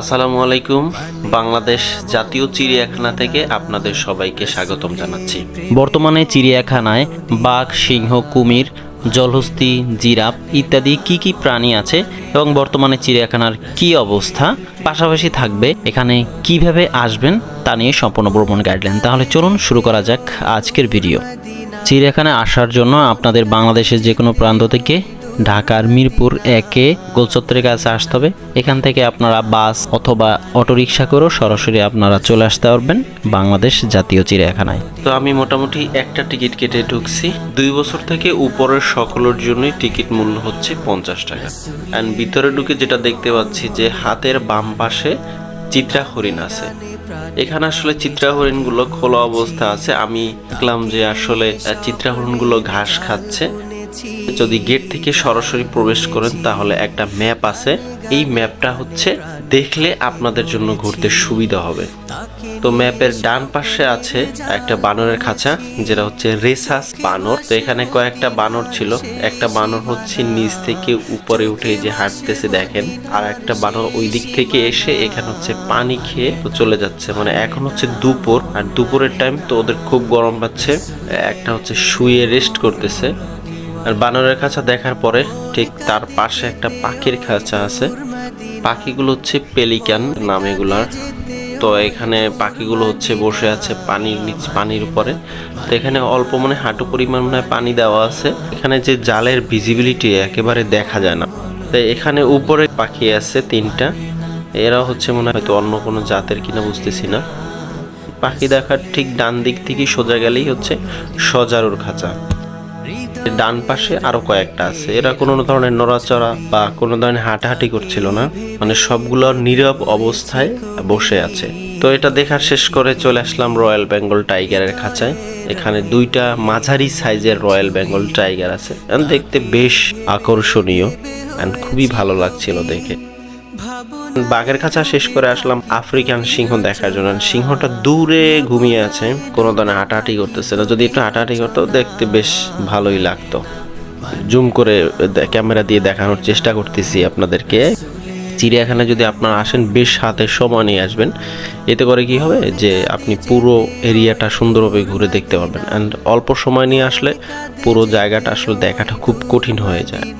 আসসালামু আলাইকুম। বাংলাদেশ জাতীয় চিড়িয়াখানা থেকে আপনাদের সবাইকে স্বাগতম জানাচ্ছি। বর্তমানে চিড়িয়াখানায় বাঘ, সিংহ, কুমির, জলহস্তি, জিরাফ ইত্যাদি কি কি প্রাণী আছে এবং বর্তমানে চিড়িয়াখানার কি অবস্থা? পাশাপাশি থাকবে এখানে কীভাবে আসবেন তা নিয়ে সম্পূর্ণ ভ্রমণ গাইডলাইন তাহলে চলুন শুরু করা যাক আজকের ভিডিও চিড়িয়াখানায় আসার জন্য আপনাদের বাংলাদেশের যে কোনো প্রান্ত থেকে ঢাকার মিরপুর একে গোলচত্বরের কাছে আসতে হবে। এখান থেকে আপনারা বাস অথবা অটোরিকশা করেও সরাসরি আপনারা চলে আসতে পারবেন বাংলাদেশ জাতীয় চিড়িয়াখানায়। তো আমি মোটামুটি একটা টিকিট কেটে ঢুকছি। দুই বছর থেকে উপরের সকলের জন্যই টিকিট মূল্য হচ্ছে পঞ্চাশ টাকা। অ্যান্ড ভিতরে ঢুকে যেটা দেখতে পাচ্ছি যে হাতের বাম পাশে চিত্রা হরিণ আছে। এখানে আসলে চিত্রা হরিণগুলো খোলা অবস্থা আছে। আমি দেখলাম যে আসলে চিত্রা হরিণগুলো ঘাস খাচ্ছে। যদি গেট থেকে সরাসরি প্রবেশ করেন তাহলে একটা ম্যাপ আছে। এই ম্যাপটা হচ্ছে দেখলে আপনাদের জন্য ঘুরতে সুবিধা হবে। তো ম্যাপের ডান পাশে আছে একটা বানরের খাঁচা যেটা হচ্ছে রেসাস বানর। তো এখানে কয়েকটা বানর ছিল। একটা বানর হচ্ছে নিচ থেকে উপরে উঠে যে হাঁটতেছে দেখেন। আর একটা বানর ওই দিক থেকে এসে এখানে হচ্ছে পানি খেয়ে তো চলে যাচ্ছে। মানে এখন হচ্ছে দুপুর আর দুপুরের টাইম তো ওদের খুব গরম পাচ্ছে একটা হচ্ছে শুয়ে রেস্ট করতেছে। আর বানরের খাঁচা দেখার পরে ঠিক তার পাশে একটা পাখির খাঁচা আছে। পাখিগুলো হচ্ছে পেলিকান নাম এগুলার। তো এখানে পাখিগুলো হচ্ছে বসে আছে পানির নিচ, পানির উপরে। তো এখানে অল্প মানে হাঁটু পরিমাণ মনে পানি দেওয়া আছে। এখানে যে জালের ভিজিবিলিটি একেবারে দেখা যায় না। তো এখানে উপরে পাখি আছে তিনটা। এরা হচ্ছে মনে হয়তো অন্য কোনো জাতের কিনা বুঝতেছি না। পাখি দেখার ঠিক ডান দিক থেকে সোজা গেলেই হচ্ছে সজারুর খাঁচা। ডান পাশে আরও কয়েকটা আছে। এরা কোনো ধরনের নড়াচড়া বা কোনো ধরনের হাঁটাহাঁটি করছিল না। মানে সবগুলো নীরব অবস্থায় বসে আছে। তো এটা দেখার শেষ করে চলে আসলাম রয়্যাল বেঙ্গল টাইগারের খাঁচায়। এখানে দুইটা মাঝারি সাইজের রয়্যাল বেঙ্গল টাইগার আছে। দেখতে বেশ আকর্ষণীয় খুবই ভালো লাগছিল দেখে। বাঘের খাঁচা শেষ করে আসলাম আফ্রিকান সিংহ দেখার জন্য। সিংহটা দূরে ঘুমিয়ে আছে, কোনো ধরনের হাঁটাহাঁটি করতেছে না। যদি একটু হাঁটাহাঁটি করতো, দেখতে বেশ ভালোই লাগতো। জুম করে ক্যামেরা দিয়ে দেখানোর চেষ্টা করতেছি আপনাদেরকে। চিড়িয়াখানায় যদি আপনারা আসেন, বেশ হাতে সময় নিয়ে আসবেন। এতে করে কি হবে যে, আপনি পুরো এরিয়াটা সুন্দরভাবে ঘুরে দেখতে পারবেন। অ্যান্ড অল্প সময় নিয়ে আসলে পুরো জায়গাটা আসলে দেখাটা খুব কঠিন হয়ে যায়।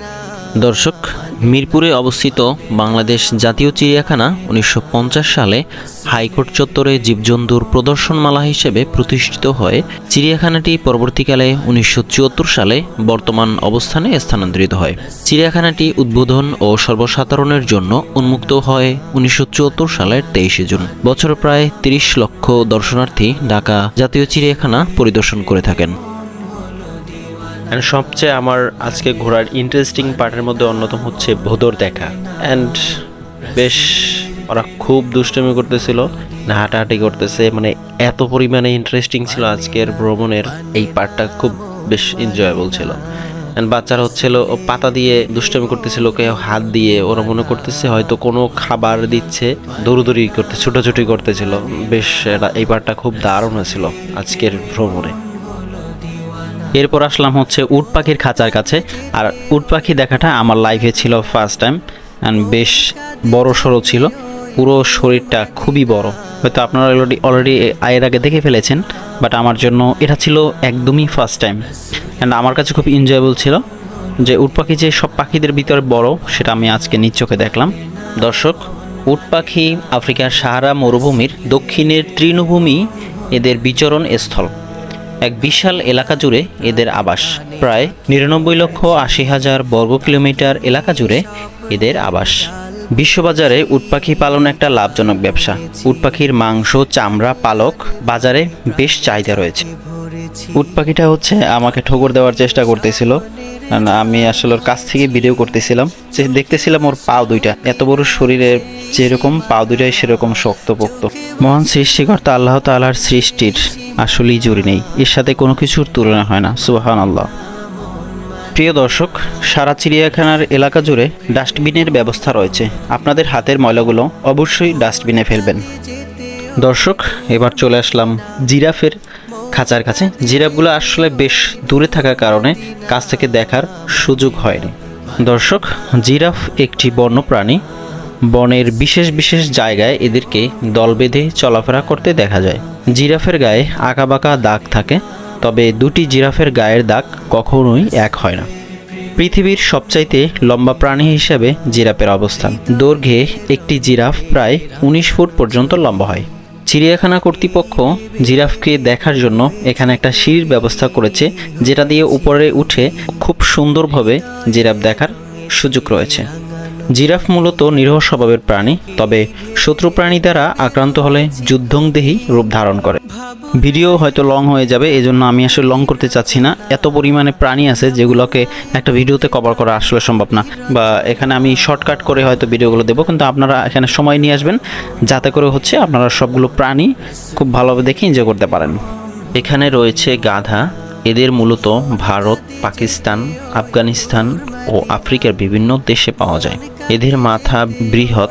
দর্শক, মিরপুরে অবস্থিত বাংলাদেশ জাতীয় চিড়িয়াখানা উনিশশো পঞ্চাশ সালে হাইকোর্ট চত্বরে জীবজন্তুর প্রদর্শনমালা হিসেবে প্রতিষ্ঠিত হয়। চিড়িয়াখানাটি পরবর্তীকালে উনিশশো চুয়াত্তর সালে বর্তমান অবস্থানে স্থানান্তরিত হয়। চিড়িয়াখানাটি উদ্বোধন ও সর্বসাধারণের জন্য উন্মুক্ত হয় উনিশশো চুয়াত্তর সালের তেইশে জুন। বছর প্রায় তিরিশ লক্ষ দর্শনার্থী ঢাকা জাতীয় চিড়িয়াখানা পরিদর্শন করে থাকেন। অ্যান্ড সবচেয়ে আমার আজকে ঘোরার ইন্টারেস্টিং পার্টের মধ্যে অন্যতম হচ্ছে ভোদর দেখা। অ্যান্ড বেশ, ওরা খুব দুষ্টমি করতেছিল হাঁটাহাঁটি করতেছে মানে এত পরিমাণে ইন্টারেস্টিং ছিল আজকের ভ্রমণের এই পার্টটা খুব বেশ এনজয়েবল ছিল। অ্যান্ড বাচ্চারা হচ্ছিল, ও পাতা দিয়ে দুষ্টমি করতেছিল, কেউ হাত দিয়ে, ওরা মনে করতেছে হয়তো কোনো খাবার দিচ্ছে, দৌড়দৌড়ি করতে, ছুটোছুটি করতেছিল। বেশ এই পার্টটা খুব দারুণ ছিল আজকের ভ্রমণে। এরপর আসলাম হচ্ছে উট পাখির খাঁচার কাছে। আর উট পাখি দেখাটা আমার লাইফে ছিল ফার্স্ট টাইম অ্যান্ড বেশ বড় সড়ো ছিল। পুরো শরীরটা খুবই বড়। হয়তো আপনারা অলরেডি অলরেডি এর আগে দেখে ফেলেছেন বাট আমার জন্য এটা ছিল একদমই ফার্স্ট টাইম অ্যান্ড আমার কাছে খুব এনজয়েবল ছিল যে উট পাখি যে সব পাখিদের ভিতরে বড়, সেটা আমি আজকে নিজ চোখে দেখলাম। দর্শক, উট পাখি আফ্রিকার সাহারা মরুভূমির দক্ষিণের তৃণভূমি এদের বিচরণ স্থল। এক বিশাল এলাকা জুড়ে এদের আবাস। প্রায় নিরানব্বই লক্ষ আশি হাজার বর্গ কিলোমিটার এলাকা জুড়ে এদের আবাস। বিশ্ববাজারে উটপাখি পালন একটা লাভজনক ব্যবসা। উটপাখির মাংস, চামড়া, পালক বাজারে বেশ চাহিদা রয়েছে। উটপাখিটা হচ্ছে আমাকে ঠোকর দেওয়ার চেষ্টা করতেছিল। আমি আসলে ওর কাছ থেকে ভিডিও করতেছিলাম। যে দেখতেছিলাম ওর পাও দুইটা। এত বড় শরীরে যেরকম পাও দুইটাই সেরকম শক্তপোক্ত। মহান সৃষ্টিকর্তা আল্লাহ তাআলার সৃষ্টির আসলেই জুড়ি নেই। এর সাথে কোনো কিছুর তুলনা হয় না। সুবাহান আল্লাহ প্রিয় দর্শক, সারা চিড়িয়াখানার এলাকা জুড়ে ডাস্টবিনের ব্যবস্থা রয়েছে। আপনাদের হাতের ময়লাগুলো অবশ্যই ডাস্টবিনে ফেলবেন। দর্শক, এবার চলে আসলাম জিরাফের খাঁচার কাছে। জিরাফগুলো আসলে বেশ দূরে থাকার কারণে কাছ থেকে দেখার সুযোগ হয়নি। দর্শক, জিরাফ একটি বন্য প্রাণী বনের বিশেষ বিশেষ জায়গায় এদেরকে দল বেঁধে চলাফেরা করতে দেখা যায়। জিরাফের গায়ে আঁকাবাঁকা দাগ থাকে, তবে দুটি জিরাফের গায়ের দাগ কখনোই এক হয় না। পৃথিবীর সবচাইতে লম্বা প্রাণী হিসেবে জিরাফের অবস্থান। দৈর্ঘ্যে একটি জিরাফ প্রায় উনিশ ফুট পর্যন্ত লম্বা হয়। চিড়িয়াখানা কর্তৃপক্ষ জিরাফকে দেখার জন্য এখানে একটা সিঁড়ির ব্যবস্থা করেছে, যেটা দিয়ে উপরে উঠে খুব সুন্দরভাবে জিরাফ দেখার সুযোগ রয়েছে। জিরাফ মূলত নিরহ স্বভাবের প্রাণী, তবে শত্রু প্রাণী দ্বারা আক্রান্ত হলে যুদ্ধংদেহী রূপ ধারণ করে। ভিডিও হয়তো লং হয়ে যাবে, এজন্য আমি আসলে লং করতে চাচ্ছি না। এত পরিমাণে প্রাণী আছে যেগুলোকে একটা ভিডিওতে কভার করা আসলে সম্ভব না, বা এখানে আমি শর্টকাট করে হয়তো ভিডিওগুলো দেবো, কিন্তু আপনারা এখানে সময় নিয়ে আসবেন, যাতে করে হচ্ছে আপনারা সবগুলো প্রাণী খুব ভালোভাবে দেখে এনজয় করতে পারেন। এখানে রয়েছে গাধা এদের মূলত ভারত, পাকিস্তান, আফগানিস্তান ও আফ্রিকার বিভিন্ন দেশে পাওয়া যায়। এদের মাথা বৃহৎ,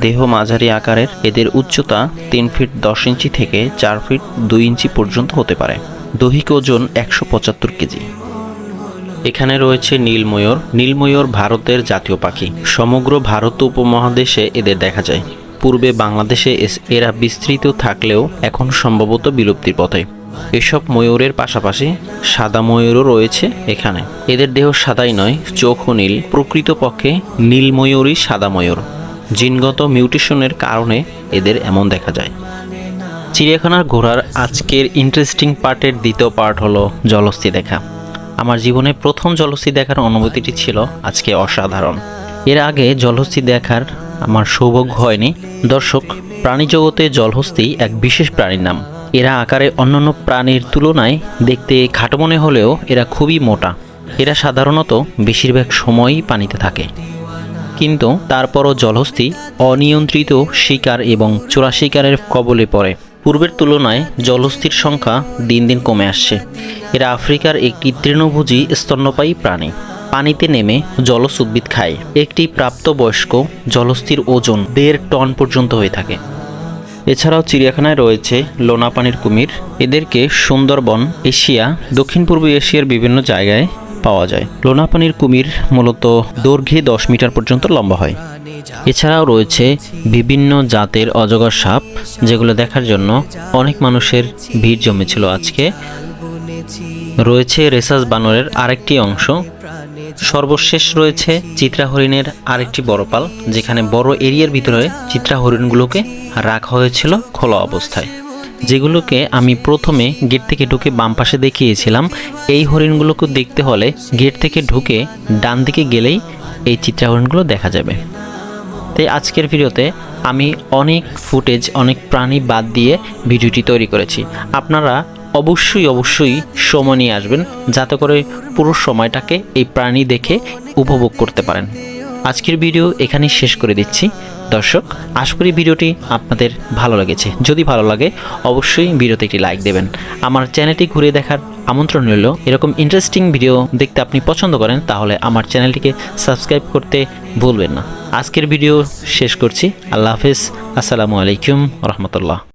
দেহ মাঝারি আকারের, এদের উচ্চতা তিন ফিট দশ ইঞ্চি থেকে চার ফিট দুই ইঞ্চি পর্যন্ত হতে পারে। দৈহিক ওজন একশো পঁচাত্তর কেজি। এখানে রয়েছে নীলময়ূর। নীলময়ূর ভারতের জাতীয় পাখি। সমগ্র ভারত উপমহাদেশে এদের দেখা যায়। পূর্বে বাংলাদেশে এরা বিস্তৃত থাকলেও এখন সম্ভবত বিলুপ্তির পথে। এসব ময়ূরের পাশাপাশি সাদা ময়ূরও রয়েছে এখানে। এদের দেহ সাদাই নয় চোখও নীল। প্রকৃতপক্ষে নীল ময়ূরই সাদা ময়ূর। জিনগত মিউটেশনের কারণে এদের এমন দেখা যায়। চিড়িয়াখানার ঘোরার আজকের ইন্টারেস্টিং পার্টের দ্বিতীয় পার্ট হলো জলস্থি দেখা। আমার জীবনে প্রথম জলস্থি দেখার অনুভূতিটি ছিল আজকে অসাধারণ। এর আগে জলহস্তি দেখার আমার সৌভাগ্য হয়নি। দর্শক প্রাণী জগতে জলহস্তি এক বিশেষ প্রাণীর নাম। এরা আকারে অন্যান্য প্রাণীর তুলনায় দেখতে খাটো মনে হলেও এরা খুবই মোটা। এরা সাধারণত বেশিরভাগ সময়ই পানিতে থাকে। কিন্তু তারপরও জলহস্তি অনিয়ন্ত্রিত শিকার এবং চোরা শিকারের কবলে পড়ে। পূর্বের তুলনায় জলহস্তির সংখ্যা দিন দিন কমে আসছে। এরা আফ্রিকার একটি তৃণভোজী স্তন্যপায়ী প্রাণী। পানিতে নেমে জলজ উদ্ভিদ খায়। একটি প্রাপ্তবয়স্ক জলস্থির ওজন দেড় টন পর্যন্ত হয়ে থাকে। এছাড়াও চিড়িয়াখানায় রয়েছে লোনা পানির কুমির। এদেরকে সুন্দরবন, এশিয়া দক্ষিণ পূর্ব এশিয়ার বিভিন্ন জায়গায় পাওয়া যায়। লোনা পানির কুমির মূলত দৈর্ঘ্যে দশ মিটার পর্যন্ত লম্বা হয়। এছাড়াও রয়েছে বিভিন্ন জাতের অজগর সাপ, যেগুলো দেখার জন্য অনেক মানুষের ভিড় জমেছিল আজকে। রয়েছে রেসাস বানরের আরেকটি অংশ সর্বশেষ রয়েছে চিত্রা হরিণের আরেকটি বড় পাল যেখানে বড় এরিয়ার ভিতরে চিত্রা হরিণগুলোকে রাখা হয়েছিল খোলা অবস্থায়। যেগুলোকে আমি প্রথমে গেট থেকে ঢুকে বাম পাশে দেখিয়েছিলাম, এই হরিণগুলোকে দেখতে হলে গেট থেকে ঢুকে ডান দিকে গেলেই এই চিত্রা হরিণগুলো দেখা যাবে। তাই আজকের ভিডিওতে আমি অনেক ফুটেজ, অনেক প্রাণী বাদ দিয়ে ভিডিওটি তৈরি করেছি। আপনারা অবশ্যই অবশ্যই সময় নিয়ে আসবেন যাতে করে পুরো সময়টাকে এই প্রাণী দেখে উপভোগ করতে পারেন। আজকের ভিডিও এখানেই শেষ করে দিচ্ছি। দর্শক, আশা করি ভিডিওটি আপনাদের ভালো লেগেছে। যদি ভালো লাগে, অবশ্যই ভিডিওতে একটি লাইক দেবেন। আমার চ্যানেলটি ঘুরে দেখার আমন্ত্রণ রইল। এরকম ইন্টারেস্টিং ভিডিও দেখতে আপনি পছন্দ করেন, তাহলে আমার চ্যানেলটিকে সাবস্ক্রাইব করতে ভুলবেন না। আজকের ভিডিও শেষ করছি। আল্লাহ হাফেজ। আসসালামু আলাইকুম রহমতুল্লাহ।